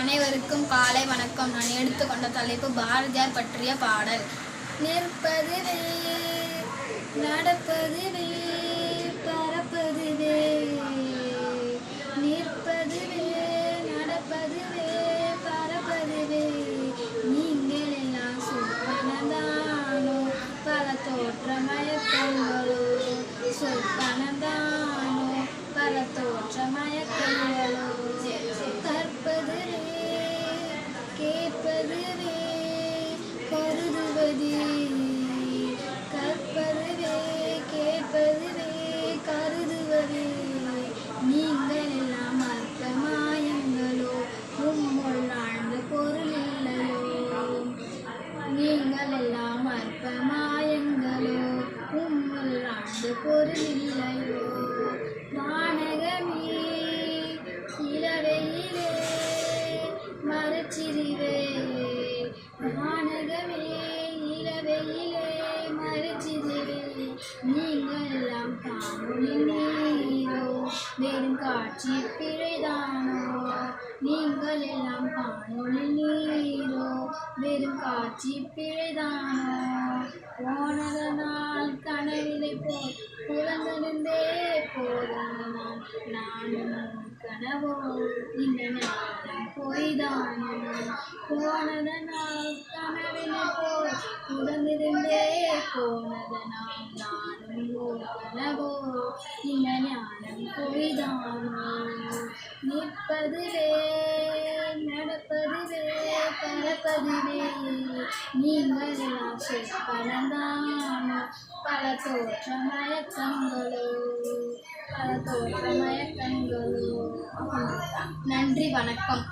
அனைவருக்கும் காலை வணக்கம். நான் எடுத்துக்கொண்ட தலைப்பு பாரதியார் பற்றிய பாடல். நிற்பதுவே நடப்பதுவே பறப்பதுவே நிற்பதுவே நடப்பதுவே பறப்பதுவே நீங்கள் எல்லாம் சொற்பனதானோ பல தோற்ற மயக்கங்களோ சொற்பனதானோ பல தோற்ற கேட்பதுவே கருதுவது. கற்பதுவே கேட்பதுவே கருதுவது. நீங்கள் எல்லாம் அற்ப மாயங்களோ உம்முள் ஆழ்ந்த பொருள் இல்லையோ. நீங்கள் எல்லாம் அற்ப மாயங்களோ உம்முள் ஆழ்ந்த பொருள் இல்லையோ. வானகமே இளவையிலே மரச்சிறிவே வானகமே இளவையிலே மரச்சிறிவே நீங்கள்லாம் எல்லாம் வெறும் காட்சி பிழைதானோ நீங்கள் எல்லாம் காணொளி நீரோ வெறும் காட்சி பிழைதானோ போனதனால் கனவிலை போல் புலந்தெழுந்தே போதனால் நானும் கனவோ இந்த நாளும் பொய்தானோ? போனதனால் கனவிலை போனதனால் நானும் ஓர் இந்த ஞானம் பொய்தானோ நிற்பதுவே நடப்பதுவே பறப்பதுவே நீங்கள் எல்லாம் சொற்பனந்தானோ பல தோற்ற மயக்கங்களோ பல தோற்ற மயக்கங்களோ நன்றி வணக்கம்.